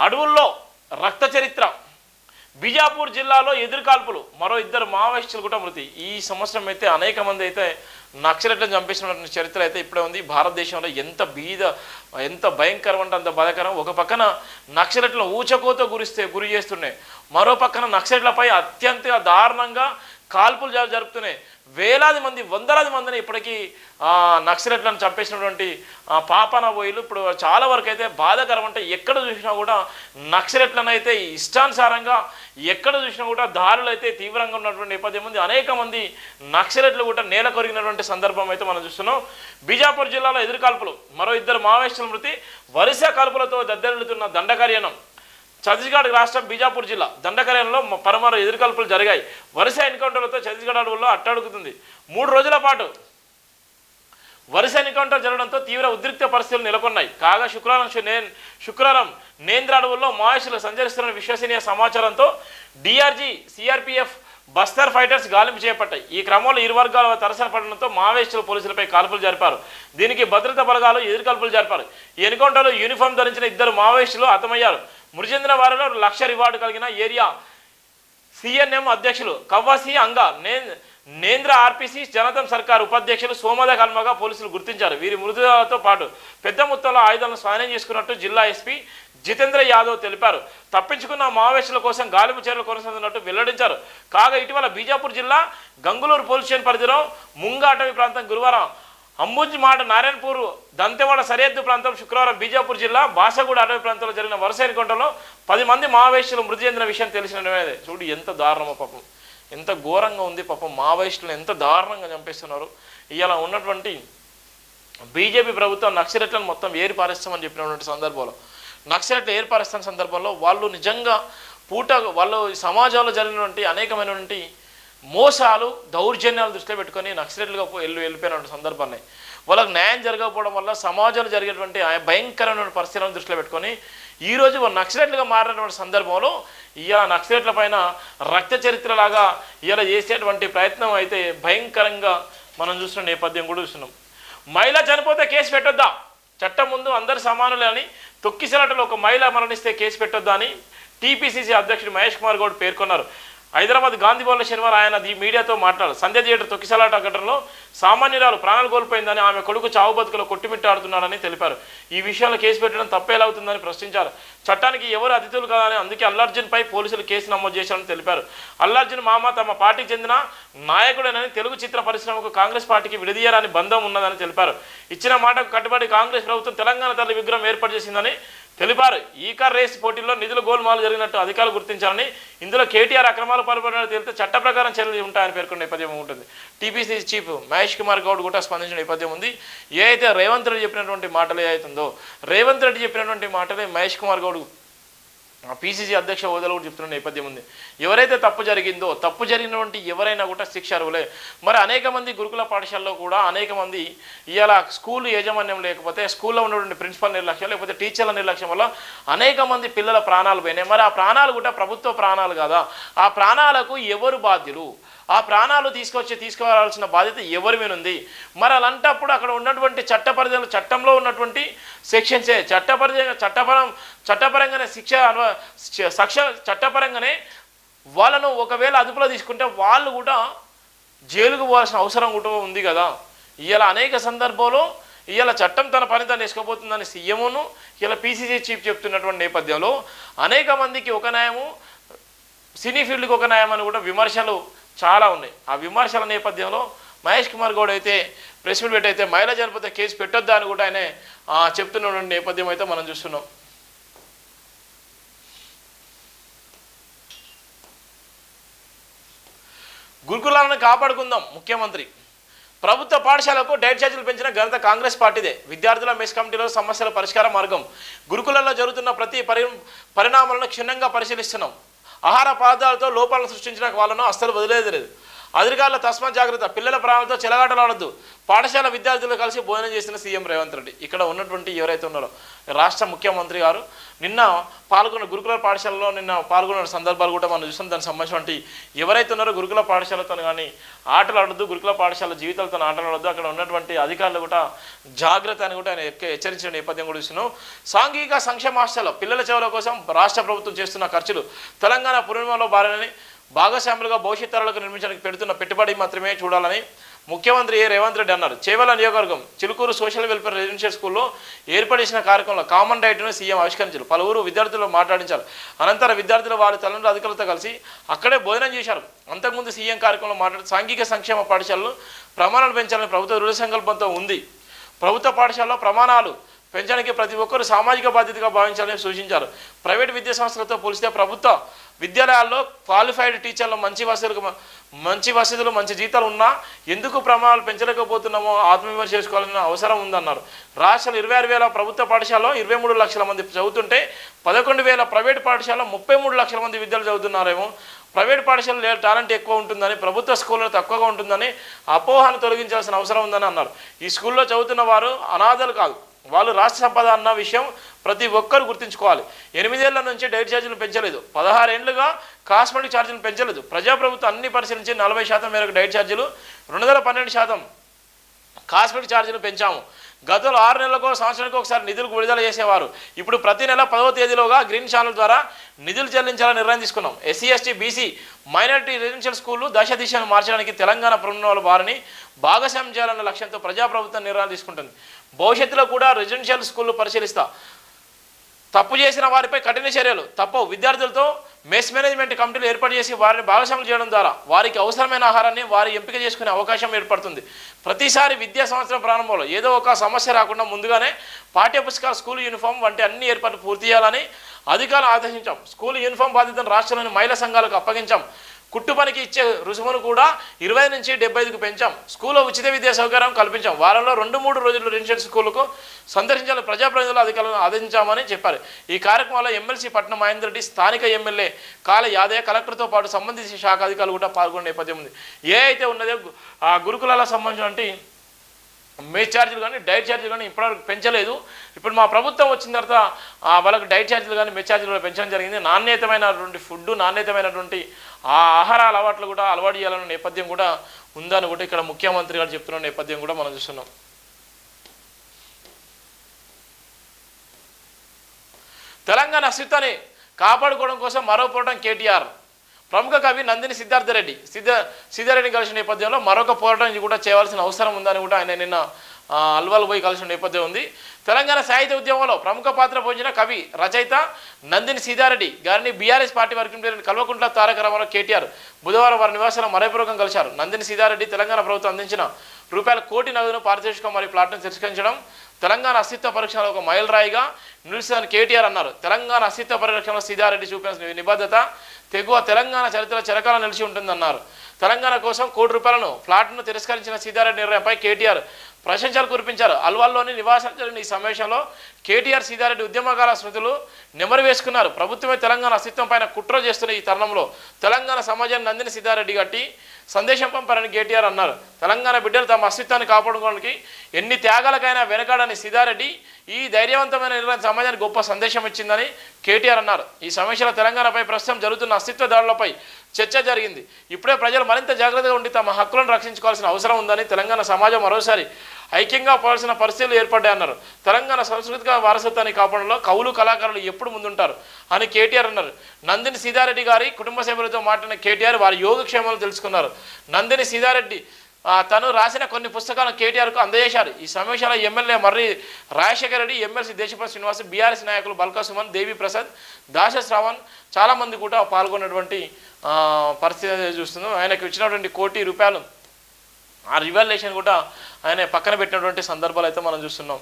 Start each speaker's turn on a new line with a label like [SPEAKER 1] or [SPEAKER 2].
[SPEAKER 1] అడవుల్లో రక్త చరిత్ర. బిజాపూర్ జిల్లాలో ఎదురుకాల్పులు. మరో ఇద్దరు మావోయిస్టులు కూడా మృతి. ఈ సంవత్సరం అయితే అనేక మంది అయితే నక్సలెట్లను చంపేసినటువంటి చరిత్ర అయితే ఇప్పుడే ఉంది. భారతదేశంలో ఎంత బీద ఎంత భయంకరం అంటే అంత బాధకరం. ఒక పక్కన నక్సలెట్లను ఊచకోత గురిస్తే గురి చేస్తున్నాయి మరో పక్కన నక్సలెట్లపై అత్యంత దారుణంగా కాల్పులు జరుపుతున్నాయి. వేలాది మంది వందలాది మందిని ఇప్పటికీ నక్సలెట్లను చంపేసినటువంటి ఆ, పాపన ఇప్పుడు చాలా వరకు అయితే బాధాకరం అంటే ఎక్కడ చూసినా కూడా నక్సలెట్లను అయితే ఇష్టానుసారంగా ఎక్కడ చూసినా కూడా దారులు అయితే తీవ్రంగా ఉన్నటువంటి నేపథ్యం ఉంది. అనేక మంది నక్సలెట్లు కూడా నేల కొరిగినటువంటి సందర్భం అయితే మనం చూస్తున్నాం. బీజాపూర్ జిల్లాలో ఎదురుకాల్పులు. మరో ఇద్దరు మావోయిస్టుల మృతి. వరుస కాల్పులతో దద్దరిల్లుతున్న దండకార్యనం. ఛత్తీస్గఢ్ రాష్ట్రం బీజాపూర్ జిల్లా దండకర్యంలో పరమరు పరమారు జరిగాయి. వరుస ఎన్కౌంటర్లతో ఛత్తీస్గఢ్ అడవుల్లో అట్టడుగుతుంది. మూడు రోజుల పాటు వరుస ఎన్కౌంటర్ జరగడంతో తీవ్ర ఉద్రిక్త పరిస్థితులు నెలకొన్నాయి. కాగా శుక్రవారం నే- శుక్రవారం నేంద్ర అడవుల్లో మావోయిస్టులు సంచరిస్తున్న విశ్వసనీయ సమాచారంతో డిఆర్జీ సిఆర్పిఎఫ్ బస్తర్ ఫైటర్స్ గాలింపు చేపట్టాయి. ఈ క్రమంలో ఇరు వర్గాల తరసన పడడంతో మావోయిస్టులు పోలీసులపై కాల్పులు జరిపారు. దీనికి భద్రతా బలగాలు ఎదురుకాల్పులు జరిపారు. ఈ ఎన్కౌంటర్లో యూనిఫామ్ ధరించిన ఇద్దరు మావోయిస్టులు హతమయ్యారు. మృతి చెందిన వారిలో లక్ష రివార్డు కలిగిన ఏరియా సిఎన్ఎం అధ్యక్షులు కవ్వాసి అంగా నే నేంద్ర ఆర్పిసి జనతం సర్కార్ ఉపాధ్యక్షులు సోమద కల్మగా పోలీసులు గుర్తించారు. వీరి మృతదేహాలతో పాటు పెద్ద మొత్తంలో ఆయుధాలను స్వాధీనం చేసుకున్నట్టు జిల్లా ఎస్పీ జితేంద్ర యాదవ్ తెలిపారు. తప్పించుకున్న మావేశుల కోసం గాలింపు చర్యలు కొనసాగుతున్నట్టు వెల్లడించారు. కాగా ఇటీవల బీజాపూర్ జిల్లా గంగులూరు పోలీస్ స్టేషన్ పరిధిలో ముంగా అటవీ ప్రాంతం గురువారం అంబుంజిమాట నారాయణపూర్ దంతెవాడ సరిహద్దు ప్రాంతం శుక్రవారం బీజాపూర్ జిల్లా బాసగూడ అటవీ ప్రాంతంలో జరిగిన వరుస ఎన్కౌంటర్లో పది మంది మావోయిస్టులు మృతి చెందిన విషయం తెలిసిన చూడు ఎంత దారుణమో పాపం. ఎంత ఘోరంగా ఉంది పాపం మావోయిస్టులు ఎంత దారుణంగా చంపేస్తున్నారు. ఇలా ఉన్నటువంటి బీజేపీ ప్రభుత్వం నక్సలెట్లను మొత్తం ఏర్పారేస్తామని చెప్పినటువంటి సందర్భంలో నక్సలెట్లు ఏర్పారేస్తున్న సందర్భంలో వాళ్ళు నిజంగా పూట వాళ్ళు సమాజంలో జరిగినటువంటి అనేకమైనటువంటి మోసాలు దౌర్జన్యాలు దృష్టిలో పెట్టుకొని నక్సలెట్లుగా పో- వెళ్ళి వెళ్ళిపోయినటువంటి సందర్భాన్ని. వాళ్ళకి న్యాయం జరగకపోవడం వల్ల సమాజంలో జరిగేటువంటి భయంకరమైన పరిస్థితులను దృష్టిలో పెట్టుకొని ఈరోజు వాళ్ళు నక్సలెట్లుగా మారినటువంటి సందర్భంలో ఇలా నక్సలెట్ల పైన రక్త చరిత్రలాగా ఇలా చేసేటువంటి ప్రయత్నం అయితే భయంకరంగా మనం చూస్తున్న నేపథ్యం కూడా చూస్తున్నాం. మహిళ చనిపోతే కేసు పెట్టొద్దా? చట్టం ముందు అందరు సమానులే అని తొక్కిసలాటలో ఒక మహిళ మరణిస్తే కేసు పెట్టొద్దా అని టీపీసీసీ అధ్యక్షుడు మహేష్ కుమార్ గౌడ్ పేర్కొన్నారు. హైదరాబాద్ గాంధీ భవన్లో శనివారం ఆయన ఈ మీడియాతో మాట్లాడారు. సంధ్య థియేటర్ తొక్కిసలాట ఘటనలో సామాన్యురాలు ప్రాణాలు కోల్పోయిందని ఆమె కొడుకు చావు బతుకులో కొట్టుమిట్టాడుతున్నాడని తెలిపారు. ఈ విషయంలో కేసు పెట్టడం తప్పేలా అవుతుందని ప్రశ్నించారు. చట్టానికి ఎవరు అతిథులు కాదని అందుకే అల్లార్జున్పై పోలీసులు కేసు నమోదు చేశారని తెలిపారు. అల్లార్జున్ మామ తమ పార్టీకి చెందిన నాయకుడేనని తెలుగు చిత్ర పరిశ్రమకు కాంగ్రెస్ పార్టీకి విడదీయరాని బంధం ఉన్నదని తెలిపారు. ఇచ్చిన మాటకు కట్టుబడి కాంగ్రెస్ ప్రభుత్వం తెలంగాణ తల్లి విగ్రహం ఏర్పాటు చేసిందని తెలిపారు. ఈ కార్ రేస్ పోటీల్లో నిధుల గోల్మాలు జరిగినట్టు అధికారులు గుర్తించాలని ఇందులో కేటీఆర్ అక్రమాలు పాల్పడినట్టు తేలితే చట్ట ప్రకారం చర్యలు ఉంటాయని పేర్కొన్న నేపథ్యం ఉంటుంది. టీపీసీ చీఫ్ మహేష్ కుమార్ గౌడ్ కూడా స్పందించిన నేపథ్యం ఉంది. ఏ అయితే రేవంత్ రెడ్డి చెప్పినటువంటి మాటలు ఏ అవుతుందో రేవంత్ రెడ్డి చెప్పినటువంటి మాటలే మహేష్ కుమార్ గౌడ్ పీసీసీ అధ్యక్ష హోదాలో కూడా చెప్తున్న నేపథ్యం ఉంది. ఎవరైతే తప్పు జరిగిందో తప్పు జరిగినటువంటి ఎవరైనా కూడా శిక్ష అర్హులే మరి అనేక మంది గురుకుల పాఠశాలలో కూడా అనేక మంది ఇవాళ స్కూల్ యాజమాన్యం లేకపోతే స్కూల్లో ఉన్నటువంటి ప్రిన్సిపల్ నిర్లక్ష్యం లేకపోతే టీచర్ల నిర్లక్ష్యం వల్ల అనేక మంది పిల్లల ప్రాణాలు పోయినాయి. మరి ఆ ప్రాణాలు కూడా ప్రభుత్వ ప్రాణాలు కదా? ఆ ప్రాణాలకు ఎవరు బాధ్యులు? ఆ ప్రాణాలు తీసుకొచ్చి తీసుకురావాల్సిన బాధ్యత ఎవరి మీద ఉంది? మరి అలాంటప్పుడు అక్కడ ఉన్నటువంటి చట్ట పరిధిలో చట్టంలో ఉన్నటువంటి సెక్షన్సే చట్టపరిధంగా చట్టపరం చట్టపరంగానే శిక్ష అన్వ- శిక్ష చట్టపరంగానే వాళ్ళను ఒకవేళ అదుపులో తీసుకుంటే వాళ్ళు కూడా జైలుకు పోవాల్సిన అవసరం కూడా ఉంది కదా. ఇలా అనేక సందర్భాల్లో ఇవాళ చట్టం తన పని తను వేసుకోబోతుందని సీఎంను ఇలా పీసీసీ చీఫ్ చెప్తున్నటువంటి నేపథ్యంలో అనేక మందికి ఒక న్యాయము సినీ ఫీల్డ్కి ఒక న్యాయం అని కూడా విమర్శలు చాలా ఉన్నాయి. ఆ విమర్శల నేపథ్యంలో మహేష్ కుమార్ గౌడ్ అయితే ప్రెస్ మీట్ పెట్టి అయితే మహిళా జనపద కేసు పెట్టొద్దా అని కూడా ఆయన ఆ, నేపథ్యం అయితే మనం చూస్తున్నాం. గురుకులాలను కాపాడుకుందాం ముఖ్యమంత్రి. ప్రభుత్వ పాఠశాలకు డైట్ ఛార్జీలు పెంచిన ఘనత కాంగ్రెస్ పార్టీదే. విద్యార్థుల మెస్ కమిటీలో సమస్యల పరిష్కార మార్గం. గురుకులంలో జరుగుతున్న ప్రతి పరి పరిణామాలను క్షుణ్ణంగా పరిశీలిస్తున్నాం. ఆహార పదార్థాలతో లోపాలను సృష్టించిన వాళ్ళను అస్సలు వదిలేదు లేదు అధికారుల తస్మాత్ జాగ్రత్త. పిల్లల ప్రాణాలతో చెలగాటలాడద్దు పాఠశాల విద్యార్థులు కలిసి భోజనం చేసిన సీఎం రేవంత్ రెడ్డి. ఇక్కడ ఉన్నటువంటి ఎవరైతే ఉన్నారో రాష్ట్ర ముఖ్యమంత్రి గారు నిన్న పాల్గొన్న గురుకుల పాఠశాలలో నిన్న పాల్గొన్న సందర్భాలు కూడా మనం చూసాం. దానికి సంబంధించినటువంటి ఎవరైతే ఉన్నారో గురుకుల పాఠశాలతో కానీ ఆటలు ఆడద్దు గురుకుల పాఠశాల జీవితాలతో ఆటలు ఆడద్దు. అక్కడ ఉన్నటువంటి అధికారులు కూడా జాగ్రత్త అని కూడా ఆయన హెచ్చరించిన నేపథ్యం కూడా చూసినాం. సాంఘిక సంక్షేమ హాస్టల్ పిల్లల సేవల కోసం రాష్ట్ర ప్రభుత్వం చేస్తున్న ఖర్చులు తెలంగాణ పూర్ణిమలో భారని భాగస్వాములుగా భవిష్యత్ తరాలకు నిర్మించడానికి పెడుతున్న పెట్టుబడి మాత్రమే చూడాలని ముఖ్యమంత్రి ఏ రేవంత్ రెడ్డి అన్నారు. చేవల నియోజకవర్గం చిలుకూరు సోషల్ వెల్ఫేర్ రెసిడెన్షియల్ స్కూల్లో ఏర్పాటు చేసిన కార్యక్రమంలో కామన్ డైట్ను సీఎం ఆవిష్కరించారు. పలువురు విద్యార్థులు మాట్లాడించారు. అనంతరం విద్యార్థులు వారి తల్లిదండ్రుల అధికారులతో కలిసి అక్కడే భోజనం చేశారు. అంతకుముందు సీఎం కార్యక్రమంలో మాట్లాడి సాంఘిక సంక్షేమ పాఠశాలలు ప్రమాణాలు పెంచాలని ప్రభుత్వ దృఢ సంకల్పంతో ఉంది. ప్రభుత్వ పాఠశాలలో ప్రమాణాలు పెంచడానికి ప్రతి ఒక్కరూ సామాజిక బాధ్యతగా భావించాలని సూచించారు. ప్రైవేట్ విద్యా సంస్థలతో పోలిస్తే ప్రభుత్వ విద్యాలయాల్లో క్వాలిఫైడ్ టీచర్లు మంచి వసతులు మంచి వసతులు మంచి జీతాలు ఉన్నా ఎందుకు ప్రమాణాలు పెంచలేకపోతున్నామో ఆత్మవిమర్శ చేసుకోవాలన్న అవసరం ఉందన్నారు. రాష్ట్రాలు ఇరవై ఆరు వేల ప్రభుత్వ పాఠశాలలో ఇరవై మూడు లక్షల మంది చదువుతుంటే పదకొండు వేల ప్రైవేట్ పాఠశాలలో ముప్పై మూడు లక్షల మంది విద్యార్థులు చదువుతున్నారేమో. ప్రైవేట్ పాఠశాలలో టాలెంట్ ఎక్కువ ఉంటుందని ప్రభుత్వ స్కూల్లో తక్కువగా ఉంటుందని అపోహను తొలగించాల్సిన అవసరం ఉందని అన్నారు. ఈ స్కూల్లో చదువుతున్న వారు అనాథలు కాదు. వాళ్ళు రాష్ట్ర సంపద అన్న విషయం ప్రతి ఒక్కరు గుర్తుంచుకోవాలి. ఎనిమిదేళ్ళ నుంచి డైట్ ఛార్జీలు పెంచలేదు. పదహారేళ్ళుగా కాస్మెటిక్ ఛార్జీలు పెంచలేదు. ప్రజాప్రభుత్వం అన్ని పరిశీలించి నలభై శాతం మేరకు డైట్ ఛార్జీలు రెండు వందల పన్నెండు శాతం కాస్మెటిక్ ఛార్జీలు పెంచాము. గతంలో ఆరు నెలలకు సంవత్సరానికి ఒకసారి నిధులు విడుదల చేసేవారు. ఇప్పుడు ప్రతి నెల పదవ తేదీలోగా గ్రీన్ ఛానల్ ద్వారా నిధులు చెల్లించాలని నిర్ణయం తీసుకున్నాం. SC ST BC minority residential స్కూళ్ళు దశ దిశను మార్చడానికి తెలంగాణ ప్రభుత్వాల వారిని భాగస్వామ్యం చేయాలన్న లక్ష్యంతో ప్రజాప్రభుత్వం నిర్ణయాలు తీసుకుంటుంది. భవిష్యత్తులో కూడా రెసిడెన్షియల్ స్కూళ్ళు పరిశీలిస్తా. తప్పు చేసిన వారిపై కఠిన చర్యలు తప్పు విద్యార్థులతో మెస్ మేనేజ్మెంట్ కమిటీలు ఏర్పాటు చేసి వారిని భాగస్వాములు చేయడం ద్వారా వారికి అవసరమైన ఆహారాన్ని వారి ఎంపిక చేసుకునే అవకాశం ఏర్పడుతుంది. ప్రతిసారి విద్యా సంవత్సరం ప్రారంభంలో ఏదో ఒక సమస్య రాకుండా ముందుగానే పాఠ్యపుస్తకాలు స్కూల్ యూనిఫామ్ వంటి అన్ని ఏర్పాట్లు పూర్తి చేయాలని అధికారులు ఆదేశించాం. స్కూల్ యూనిఫామ్ బాధ్యతను రాష్ట్రంలోని మహిళా సంఘాలకు అప్పగించాం. కుట్టు పనికి ఇచ్చే రుసుమును కూడా ఇరవై నుంచి డెబ్బై ఐదుకు పెంచాం. స్కూల్లో ఉచిత విద్యా సౌకర్యం కల్పించాం. వారంలో రెండు మూడు రోజులు రెసిడెన్షియల్ స్కూళ్ళకు సందర్శించాలని ప్రజాప్రతినిధులు అధికారులను ఆదేశించామని చెప్పారు. ఈ కార్యక్రమంలో ఎమ్మెల్సీ పట్నం మహేందర్ రెడ్డి స్థానిక ఎమ్మెల్యే కాల యాదయ్య కలెక్టర్తో పాటు సంబంధించిన శాఖ అధికారులు కూడా పాల్గొనే నేపథ్యం ఉంది. ఏ అయితే ఉన్నదో గు- ఆ గురుకులాలకు సంబంధించినటువంటి మే ఛార్జీలు కానీ డైట్ ఛార్జీలు కానీ ఇప్పటివరకు పెంచలేదు. ఇప్పుడు మా ప్రభుత్వం వచ్చిన తర్వాత వాళ్ళకి డైట్ ఛార్జీలు కానీ మే ఛార్జీలు కూడా పెంచడం జరిగింది. నాణ్యతమైనటువంటి ఫుడ్ నాణ్యతమైనటువంటి ఆ ఆహార అలవాట్లు కూడా అలవాటు చేయాలన్న నేపథ్యం కూడా ఉందని కూడా ఇక్కడ ముఖ్యమంత్రి గారు చెప్తున్న నేపథ్యం కూడా మనం చూస్తున్నాం. తెలంగాణ అస్తిత్వాన్ని కాపాడుకోవడం కోసం మరో పోవడం కేటీఆర్. ప్రముఖ కవి నందిని సిద్ధార్థరెడ్డి. సిద్ధ సిద్ధారెడ్డిని కలిసిన నేపథ్యంలో మరొక పోరాటం కూడా చేయవలసిన అవసరం ఉందని కూడా ఆయన నిన్న అల్వాలు పోయి కలిసిన నేపథ్యం ఉంది. తెలంగాణ సాహిత్య ఉద్యమంలో ప్రముఖ పాత్ర పోషించిన కవి రచయిత నందిని సీతారెడ్డి గారిని BRS party working president Kalvakuntla Taraka Rama Rao KTR బుధవారం వారి నివాసంలో మరయపూర్వకం కలిశారు. నందిని సీతారెడ్డి తెలంగాణ ప్రభుత్వం అందించిన రూపాయల కోటి నగదును పారితోషికం మరియు ప్లాట్ను తిరస్కరించడం తెలంగాణ అస్తిత్వ పరీక్షలో ఒక మైలురాయిగా నిలుస్తుందని కేటీఆర్ అన్నారు. తెలంగాణ అస్తిత్వ పరిరక్షణలో సీతారెడ్డి చూపిన నిబద్ధత తెగువ తెలంగాణ చరిత్ర చిరకాలం నిలిచి ఉంటుందన్నారు. తెలంగాణ కోసం కోటి రూపాయలను ఫ్లాట్ను తిరస్కరించిన సీతారెడ్డి నిర్ణయంపై కేటీఆర్ ప్రశంసలు కురిపించారు. అల్వాల్లోని నివాసించిన ఈ సమావేశంలో కేటీఆర్ సీతారెడ్డి ఉద్యమకాల స్మృతులు నెమరు వేసుకున్నారు. ప్రభుత్వమే తెలంగాణ అస్తిత్వం పైన కుట్ర చేస్తున్న ఈ తరుణంలో తెలంగాణ సమాజాన్ని నందిని సీతారెడ్డి గట్టి సందేశం పంపారని కేటీఆర్ అన్నారు. తెలంగాణ బిడ్డలు తమ అస్తిత్వాన్ని కాపాడుకోవడానికి ఎన్ని త్యాగాలకైనా వెనకాడని సీతారెడ్డి ఈ ధైర్యవంతమైన నిర్ణయం సమాజానికి గొప్ప సందేశం ఇచ్చిందని కేటీఆర్ అన్నారు. ఈ సమీక్షలో తెలంగాణపై ప్రస్తుతం జరుగుతున్న అస్తిత్వ దాడులపై చర్చ జరిగింది. ఇప్పుడే ప్రజలు మరింత జాగ్రత్తగా ఉండి తమ హక్కులను రక్షించుకోవాల్సిన అవసరం ఉందని తెలంగాణ సమాజం మరోసారి ఐక్యంగా పోవాల్సిన పరిస్థితులు ఏర్పడ్డాయన్నారు తెలంగాణ సాంస్కృతిక వారసత్వాన్ని కాపాడంలో కవులు కళాకారులు ఎప్పుడు ముందుంటారు అని కేటీఆర్ అన్నారు. నందిని సీతారెడ్డి గారి కుటుంబ సభ్యులతో మాట్లాడిన కేటీఆర్ వారి యోగక్షేమాలు తెలుసుకున్నారు. నందిని సీతారెడ్డి తను రాసిన కొన్ని పుస్తకాలను కేటీఆర్కు అందజేశారు. ఈ సమావేశంలో MLA Marri Rajasekhara Reddy MLC Deshapathi Srinivas BRS నాయకులు బల్కా సుమన్ దేవి ప్రసాద్ దాశ శ్రావణ్ చాలామంది కూడా పాల్గొన్నటువంటి పరిస్థితి చూస్తున్నాం. ఆయనకు ఇచ్చినటువంటి కోటి రూపాయలు ఆ రివాల్యుయేషన్ కూడా ఆయన పక్కన పెట్టినటువంటి సందర్భాలు అయితే మనం చూస్తున్నాం.